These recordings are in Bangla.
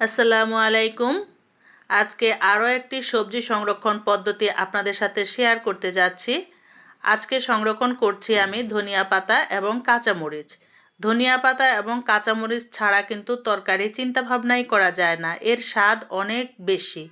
আসসালামু আলাইকুম। আজকে আরও একটি সবজি সংরক্ষণ পদ্ধতি আপনাদের সাথে শেয়ার করতে যাচ্ছি। আজকে সংরক্ষণ করছি আমি ধনিয়া পাতা এবং কাঁচামরিচ। ধনিয়া পাতা এবং কাঁচামরিচ ছাড়া কিন্তু তরকারি চিন্তাভাবনাই করা যায় না, এর স্বাদ অনেক বেশি।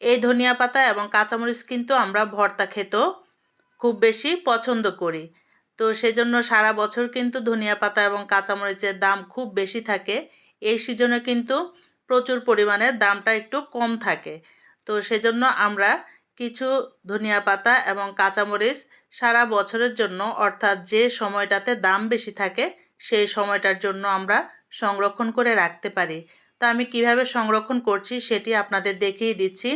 এই ধনিয়া পাতা এবং কাঁচামরিচ কিন্তু আমরা ভর্তা খেতেও খুব বেশি পছন্দ করি। তো সেজন্য সারা বছর কিন্তু ধনিয়া পাতা এবং কাঁচামরিচের দাম খুব বেশি থাকে। এই সিজনে কিন্তু প্রচুর পরিমাণে দামটা একটু কম থাকে। তো সেজন্য আমরা কিছু ধনিয়া পাতা এবং কাঁচামরিচ সারা বছরের জন্য, অর্থাৎ যে সময়টাতে দাম বেশি থাকে, সেই সময়টার জন্য আমরা সংরক্ষণ করে রাখতে পারি। তো আমি কীভাবে সংরক্ষণ করছি সেটি আপনাদের দেখিয়ে দিচ্ছি।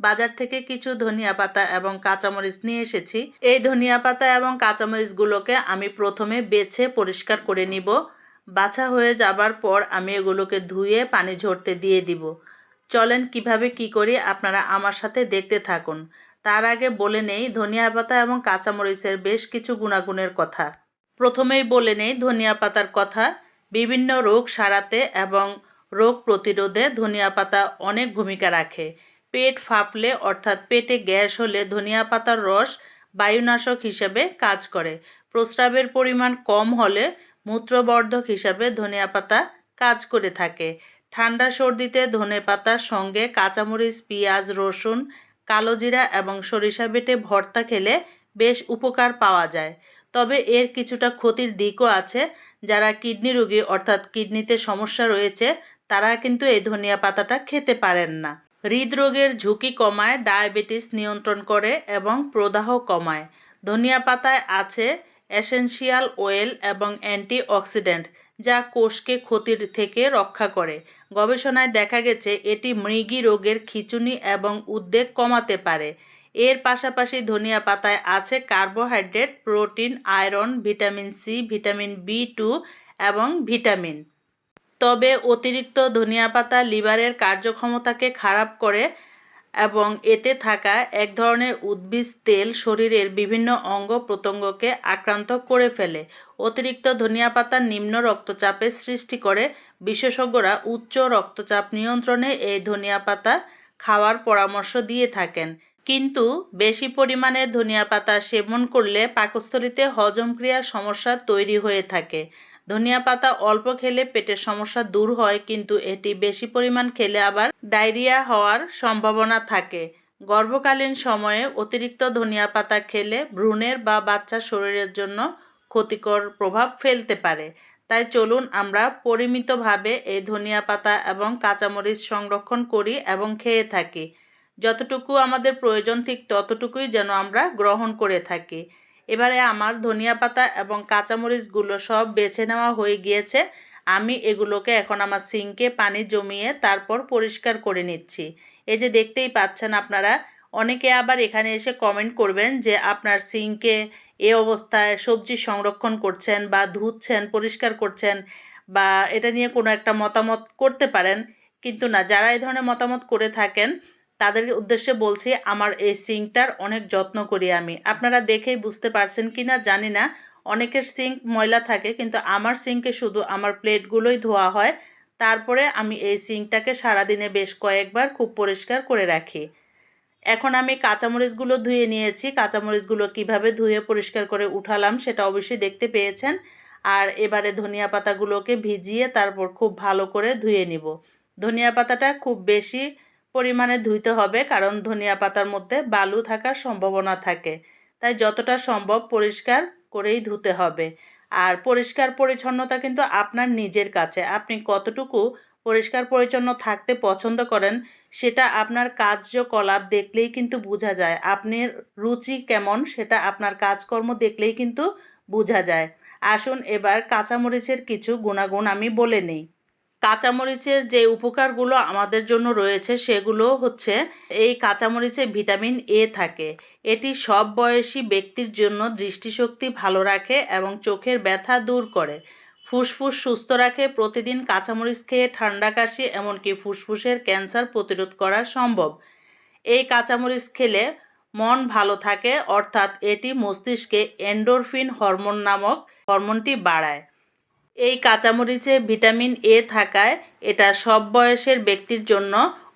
বাজার থেকে কিছু ধনিয়া পাতা এবং কাঁচামরিচ নিয়ে এসেছি। এই ধনিয়া পাতা এবং কাঁচামরিচগুলোকে আমি প্রথমে বেছে পরিষ্কার করে নিব। বাছা হয়ে যাবার পর আমি এগুলোকে ধুয়ে পানি ঝরতে দিয়ে দিব। চলেন কীভাবে কি করি আপনারা আমার সাথে দেখতে থাকুন। তার আগে বলে নেই ধনিয়া পাতা এবং কাঁচামরিচের বেশ কিছু গুণাগুণের কথা। প্রথমেই বলে নেই ধনিয়া পাতার কথা। বিভিন্ন রোগ সারাতে এবং রোগ প্রতিরোধে ধনিয়া পাতা অনেক ভূমিকা রাখে। পেট ফাঁপলে অর্থাৎ পেটে গ্যাস হলে ধনিয়া পাতার রস বায়ুনাশক হিসেবে কাজ করে। প্রস্রাবের পরিমাণ কম হলে মূত্রবর্ধক হিসাবে ধনিয়া পাতা কাজ করে থাকে। ঠান্ডা সর্দিতে ধনে পাতার সঙ্গে কাঁচামরিচ, পেঁয়াজ, রসুন কালোজিরা এবং সরিষা বেটে ভর্তা খেলে বেশ উপকার পাওয়া যায়। তবে এর কিছুটা ক্ষতির দিকও আছে। যারা কিডনি রোগী অর্থাৎ কিডনিতে সমস্যা রয়েছে, তারা কিন্তু এই ধনিয়া পাতাটা খেতে পারেন না। হৃদরোগের ঝুঁকি কমায়, ডায়াবেটিস নিয়ন্ত্রণ করে এবং প্রদাহ কমায়। ধনিয়া পাতায় আছে এসেনশিয়াল ওয়েল এবং অ্যান্টিঅক্সিডেন্ট, যা কোষকে ক্ষতির থেকে রক্ষা করে। গবেষণায় দেখা গেছে, এটি মৃগী রোগের খিচুনি এবং উদ্বেগ কমাতে পারে। এর পাশাপাশি ধনিয়া পাতায় আছে carbohydrate, protein, iron, vitamin C, vitamin B two এবং ভিটামিন। তবে অতিরিক্ত ধনিয়া পাতা লিভারের কার্যক্ষমতাকে খারাপ করে এবং এতে থাকা এক ধরনের উদ্ভিজ তেল শরীরের বিভিন্ন অঙ্গ প্রত্যঙ্গকে আক্রান্ত করে ফেলে। অতিরিক্ত ধনিয়া পাতা নিম্ন রক্তচাপের সৃষ্টি করে। বিশেষজ্ঞরা উচ্চ রক্তচাপ নিয়ন্ত্রণে এই ধনিয়া পাতা খাওয়ার পরামর্শ দিয়ে থাকেন। কিন্তু বেশি পরিমাণে ধনিয়া পাতা সেবন করলে পাকস্থলিতে হজমক্রিয়ার সমস্যা তৈরি হয়ে থাকে। ধনিয়া পাতা অল্প খেলে পেটের সমস্যা দূর হয়, কিন্তু এটি বেশি পরিমাণ খেলে আবার ডায়রিয়া হওয়ার সম্ভাবনা থাকে। গর্ভকালীন সময়ে অতিরিক্ত ধনিয়া পাতা খেলে ভ্রূণের বা বাচ্চার শরীরের জন্য ক্ষতিকর প্রভাব ফেলতে পারে। তাই চলুন আমরা পরিমিতভাবে এই ধনিয়া পাতা এবং কাঁচামরিচ সংরক্ষণ করি এবং খেয়ে থাকি। যতটুকু আমাদের প্রয়োজন ঠিক ততটুকুই যেন আমরা গ্রহণ করে থাকি। এবারে আমার ধনিয়া পাতা এবং কাঁচামরিচগুলো সব বেছে নেওয়া হয়ে গিয়েছে। আমি এগুলোকে এখন আমার সিঙ্কে পানি জমিয়ে তারপর পরিষ্কার করে নিচ্ছি। এই যে দেখতেই পাচ্ছেন আপনারা, অনেকে আবার এখানে এসে কমেন্ট করবেন যে আপনার সিঙ্কে এ অবস্থায় সবজি সংরক্ষণ করছেন বা ধুচ্ছেন, পরিষ্কার করছেন বা এটা নিয়ে কোনো একটা মতামত করতে পারেন। কিন্তু না, যারা এই ধরনের মতামত করে থাকেন তাদের উদ্দেশ্যে বলছি, আমার এই সিঙ্কটার অনেক যত্ন করি আমি। আপনারা দেখেই বুঝতে পারছেন কি না জানি না। অনেকের সিঙ্ক ময়লা থাকে, কিন্তু আমার সিঙ্কে শুধু আমার প্লেটগুলোই ধোয়া হয়। তারপরে আমি এই সিঙ্কটাকে সারাদিনে বেশ কয়েকবার খুব পরিষ্কার করে রাখি। এখন আমি কাঁচামরিচগুলো ধুয়ে নিয়েছি। কাঁচামরিচগুলো কীভাবে ধুয়ে পরিষ্কার করে উঠালাম সেটা অবশ্যই দেখতে পেয়েছেন। আর এবারে ধনিয়া পাতাগুলোকে ভিজিয়ে তারপর খুব ভালো করে ধুয়ে নিব। ধনিয়া পাতাটা খুব বেশি পরিমাণে ধুইতে হবে, কারণ ধনিয়া পাতার মধ্যে বালু থাকার সম্ভাবনা থাকে। তাই যতটা সম্ভব পরিষ্কার করেই ধুতে হবে। আর পরিষ্কার পরিচ্ছন্নতা কিন্তু আপনার নিজের কাছে। আপনি কতটুকু পরিষ্কার পরিচ্ছন্ন থাকতে পছন্দ করেন, সেটা আপনার কার্যকলাপ দেখলেই কিন্তু বোঝা যায়। আপনার রুচি কেমন, সেটা আপনার কাজকর্ম দেখলেই কিন্তু বোঝা যায়। আসুন এবার কাঁচামরিচের কিছু গুণাগুণ আমি বলে নিই। কাঁচামরিচের যে উপকারগুলো আমাদের জন্য রয়েছে সেগুলো হচ্ছে এই কাঁচামরিচে ভিটামিন এ থাকে। এটি সব বয়সী ব্যক্তির জন্য দৃষ্টিশক্তি ভালো রাখে এবং চোখের ব্যথা দূর করে। ফুসফুস সুস্থ রাখে, প্রতিদিন কাঁচামরিচ খেয়ে ঠান্ডা কাশি, এমনকি ফুসফুসের ক্যান্সার প্রতিরোধ করা সম্ভব। এই কাঁচামরিচ খেলে মন ভালো থাকে, অর্থাৎ এটি মস্তিষ্কে এন্ডোরফিন হরমোন নামক হরমোনটি বাড়ায়। এই কাঁচামরিচে ভিটামিন এ থাকায় এটা সব বয়সের ব্যক্তির জন্য,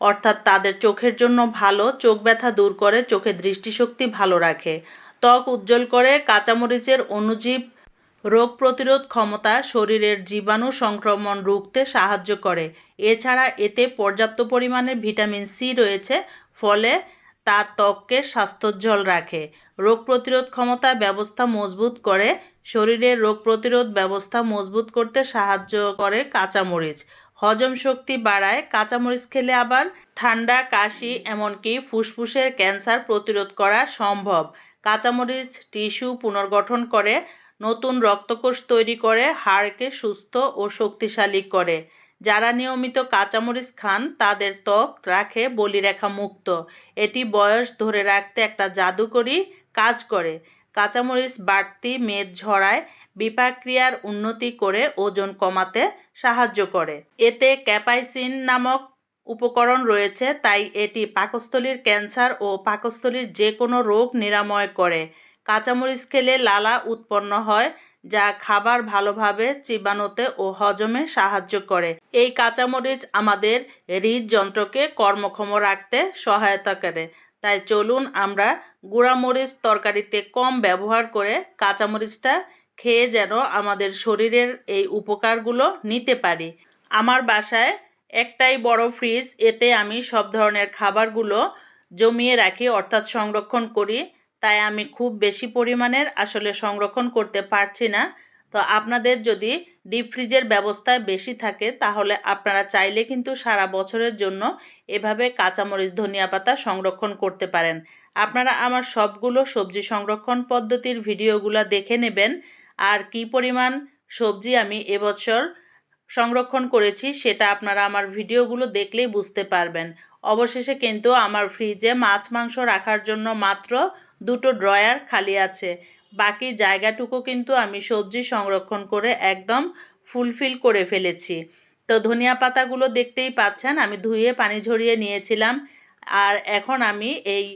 অর্থাৎ তাদের চোখের জন্য ভালো, চোখ ব্যথা দূর করে চোখের দৃষ্টিশক্তি ভালো রাখে। ত্বক উজ্জ্বল করে, কাঁচামরিচের অণুজীব রোগ প্রতিরোধ ক্ষমতা শরীরের জীবাণু সংক্রমণ রুখতে সাহায্য করে। এছাড়া এতে পর্যাপ্ত পরিমাণে ভিটামিন সি রয়েছে, ফলে তা ত্বককে স্বাস্থ্যোজ্জ্বল রাখে। রোগ প্রতিরোধ ক্ষমতা ব্যবস্থা মজবুত করে। শরীরের রোগ প্রতিরোধ ব্যবস্থা মজবুত করতে সাহায্য করে কাঁচামরিচ। হজম শক্তি বাড়ায়। কাঁচামরিচ খেলে আবার ঠান্ডা, কাশি, এমনকি ফুসফুসের ক্যান্সার প্রতিরোধ করা সম্ভব। কাঁচামরিচ টিস্যু পুনর্গঠন করে। নতুন রক্তকোষ তৈরি করে। হাড়কে সুস্থ ও শক্তিশালী করে। যারা নিয়মিত কাঁচামরিচ খান, তাদের ত্বক রাখে বলিরেখা মুক্ত। এটি বয়স ধরে রাখতে একটা জাদুকরি কাজ করে। কাঁচামরিচ বাড়তি মেদ ঝরায়, বিপাক্রিয়ার উন্নতি করে ওজন কমাতে সাহায্য করে। এতে ক্যাপাইসিন নামক উপকরণ রয়েছে, তাই এটি পাকস্থলীর ক্যান্সার ও পাকস্থলীর যে কোনো রোগ নিরাময় করে। কাঁচামরিচ খেলে লালা উৎপন্ন হয় যা খাবার ভালোভাবে চিবানোতে ও হজমে সাহায্য করে। এই কাঁচামরিচ আমাদের হৃদযন্ত্রকে কর্মক্ষম রাখতে সহায়তা করে। তাই চলুন আমরা গুঁড়ামরিচ তরকারিতে কম ব্যবহার করে কাঁচামরিচটা খেয়ে যেন আমাদের শরীরের এই উপকারগুলো নিতে পারি। আমার বাসায় একটাই বড় ফ্রিজ, এতে আমি সব ধরনের খাবারগুলো জমিয়ে রাখি, অর্থাৎ সংরক্ষণ করি। তাই আমি খুব বেশি পরিমাণের আসলে সংরক্ষণ করতে পারছি না। তো আপনাদের যদি ডিপ ফ্রিজের ব্যবস্থা বেশি থাকে, তাহলে আপনারা চাইলে কিন্তু সারা বছরের জন্য এভাবে কাঁচামরিচ, ধনিয়া পাতা সংরক্ষণ করতে পারেন। আপনারা আমার সবগুলো সবজি সংরক্ষণ পদ্ধতির ভিডিওগুলো দেখে নেবেন, আর কি পরিমাণ সবজি আমি এবছর সংরক্ষণ করেছি সেটা আপনারা আমার ভিডিওগুলো দেখলেই বুঝতে পারবেন। অবশেষে কিন্তু আমার ফ্রিজে মাছ, মাংস রাখার জন্য মাত্র দুটো ড্রয়ার খালি আছে। বাকি জায়গাটুকু কিন্তু আমি সবজি সংরক্ষণ করে একদম ফুলফিল করে ফেলেছি। তো ধনিয়া পাতাগুলো দেখতেই পাচ্ছেন, আমি ধুয়ে পানি ঝরিয়ে নিয়েছিলাম। আর এখন আমি এই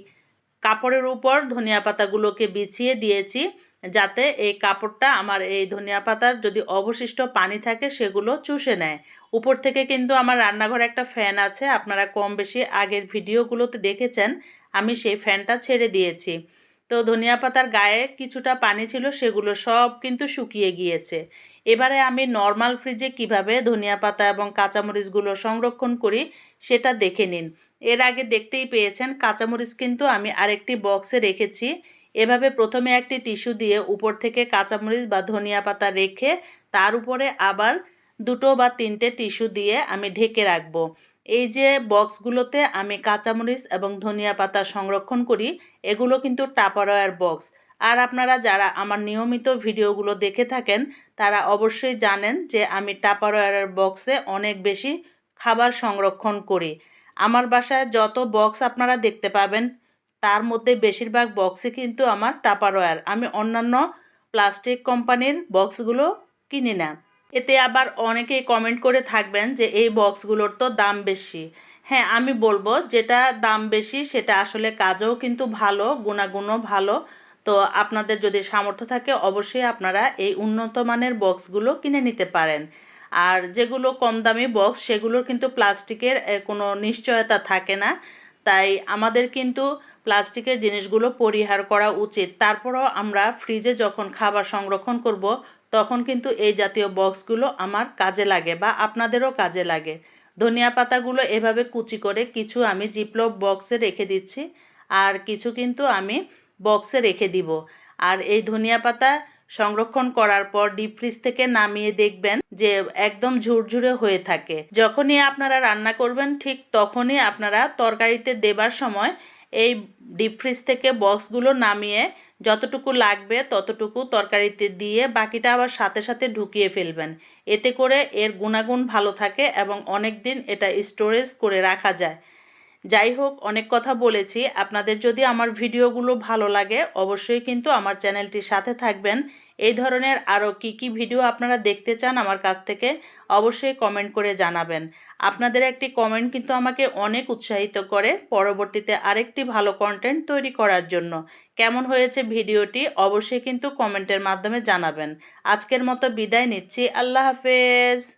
কাপড়ের উপর ধনিয়া পাতাগুলোকে বিছিয়ে দিয়েছি, যাতে এই কাপড়টা আমার এই ধনিয়া পাতার যদি অবশিষ্ট পানি থাকে, সেগুলো চুষে নেয়। উপর থেকে কিন্তু আমার রান্নাঘরে একটা ফ্যান আছে, আপনারা কম বেশি আগের ভিডিওগুলোতে দেখেছেন। আমি সেই ফ্যানটা ছেড়ে দিয়েছি। তো ধনিয়া পাতার গায়ে কিছুটা পানি ছিল, সেগুলো সব কিন্তু শুকিয়ে গিয়েছে। এবারে আমি নর্মাল ফ্রিজে কীভাবে ধনিয়া পাতা এবং কাঁচামরিচগুলো সংরক্ষণ করি, সেটা দেখে নিন। এর আগে দেখতেই পেয়েছেন, কাঁচামরিচ কিন্তু আমি আরেকটি বক্সে রেখেছি। এভাবে প্রথমে একটি টিস্যু দিয়ে উপর থেকে কাঁচামরিচ বা ধনিয়া পাতা রেখে তার উপরে আবার দুটো বা তিনটে টিস্যু দিয়ে আমি ঢেকে রাখব। এই যে বক্সগুলোতে আমি কাঁচামরিচ এবং ধনিয়া পাতা সংরক্ষণ করি, এগুলো কিন্তু টাপারওয়ার বক্স। আর আপনারা যারা আমার নিয়মিত ভিডিওগুলো দেখে থাকেন, তারা অবশ্যই জানেন যে আমি টাপারওয়ারের বক্সে অনেক বেশি খাবার সংরক্ষণ করি। আমার বাসায় যত বক্স আপনারা দেখতে পাবেন, তার মধ্যে বেশিরভাগ বক্সে কিন্তু আমার টাপারওয়ার আমি অন্যান্য প্লাস্টিক কোম্পানির বক্সগুলো কিনি না। এতে আবার অনেকেই কমেন্ট করে থাকবেন যে এই বক্সগুলোর তো দাম বেশি। হ্যাঁ আমি বলব যেটা দাম বেশি সেটা আসলে কাজও কিন্তু ভালো, গুণাগুণও ভালো। তো আপনাদের যদি সামর্থ্য থাকে অবশ্যই আপনারা এই উন্নত মানের বক্সগুলো কিনে নিতে পারেন। আর যেগুলো কম দামি বক্স সেগুলোর কিন্তু প্লাস্টিকের কোনো নিশ্চয়তা থাকে না। তাই আমাদের কিন্তু প্লাস্টিকের জিনিসগুলো পরিহার করা উচিত। তারপরও আমরা ফ্রিজে যখন খাবার সংরক্ষণ করব তখন কিন্তু এই জাতীয় বক্সগুলো আমার কাজে লাগে বা আপনাদেরও কাজে লাগে। ধনিয়া পাতাগুলো এভাবে কুচি করে কিছু আমি জিপলপ বক্সে রেখে দিচ্ছি আর কিছু কিন্তু আমি বক্সে রেখে দিব। আর এই ধনিয়া পাতা সংরক্ষণ করার পর ডিপ ফ্রিজ থেকে নামিয়ে দেখবেন যে একদম ঝুরঝুরে হয়ে থাকে। যখনই আপনারা রান্না করবেন ঠিক তখনই আপনারা তরকারিতে দেবার সময় এই ডিপ ফ্রিজ থেকে বক্সগুলো নামিয়ে যতটুকু লাগবে ততটুকু তরকারিতে দিয়ে বাকিটা আবার সাথে সাথে ঢুকিয়ে ফেলবেন। এতে করে এর গুণাগুণ ভালো থাকে এবং অনেক দিন এটা স্টোরেজ করে রাখা যায়। যাই হোক অনেক কথা বলেছি। আপনাদের যদি আমার ভিডিওগুলো ভালো লাগে, অবশ্যই কিন্তু আমার চ্যানেলটির সাথে থাকবেন। এই ধরনের আরও কি কি ভিডিও আপনারা দেখতে চান আমার কাছ থেকে, অবশ্যই কমেন্ট করে জানাবেন। আপনাদের একটি কমেন্ট কিন্তু আমাকে অনেক উৎসাহিত করে পরবর্তীতে আরেকটি ভালো কন্টেন্ট তৈরি করার জন্য। কেমন হয়েছে ভিডিওটি অবশ্যই কিন্তু কমেন্টের মাধ্যমে জানাবেন। আজকের মতো বিদায় নিচ্ছি। আল্লাহ হাফেজ।